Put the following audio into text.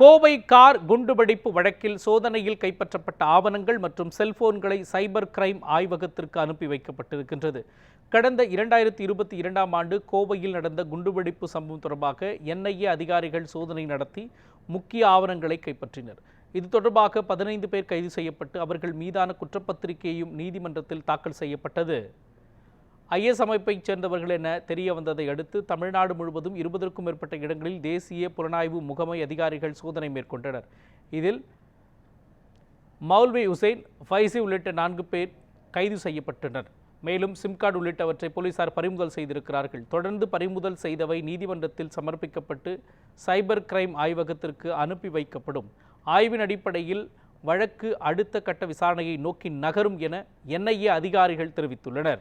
Kovai car குண்டுவெடிப்பு வழக்கில் சோதனையில் கைப்பற்றப்பட்ட ஆவணங்கள் மற்றும் செல்போன்களை சைபர் கிரைம் ஆய்வகத்திற்கு அனுப்பி வைக்கப்பட்டிருக்கின்றது. கடந்த இரண்டாயிரத்தி இருபத்தி இரண்டாம் ஆண்டு கோவையில் நடந்த குண்டுவெடிப்பு சம்பவம் தொடர்பாக என்ஐஏ அதிகாரிகள் சோதனை நடத்தி முக்கிய ஆவணங்களை கைப்பற்றினர். இது தொடர்பாக பதினைந்து பேர் கைது செய்யப்பட்டு அவர்கள் மீதான குற்றப்பத்திரிகையும் நீதிமன்றத்தில் தாக்கல் செய்யப்பட்டது. ஐஎஸ் அமைப்பைச் சேர்ந்தவர்கள் என தெரிய வந்ததை அடுத்து தமிழ்நாடு முழுவதும் இருபதற்கும் மேற்பட்ட இடங்களில் தேசிய புலனாய்வு முகமை அதிகாரிகள் சோதனை மேற்கொண்டனர். இதில் மௌல்வி உசைன் ஃபைசி உள்ளிட்ட நான்கு பேர் கைது செய்யப்பட்டனர். மேலும் சிம் கார்டு உள்ளிட்டவற்றை போலீசார் பறிமுதல் செய்திருக்கிறார்கள். தொடர்ந்து பறிமுதல் செய்தவை நீதிமன்றத்தில் சமர்ப்பிக்கப்பட்டு சைபர் கிரைம் ஆய்வகத்திற்கு அனுப்பி வைக்கப்படும். ஆய்வின் அடிப்படையில் வழக்கு அடுத்த கட்ட விசாரணையை நோக்கி நகரும் என என்ஐஏ அதிகாரிகள் தெரிவித்துள்ளனர்.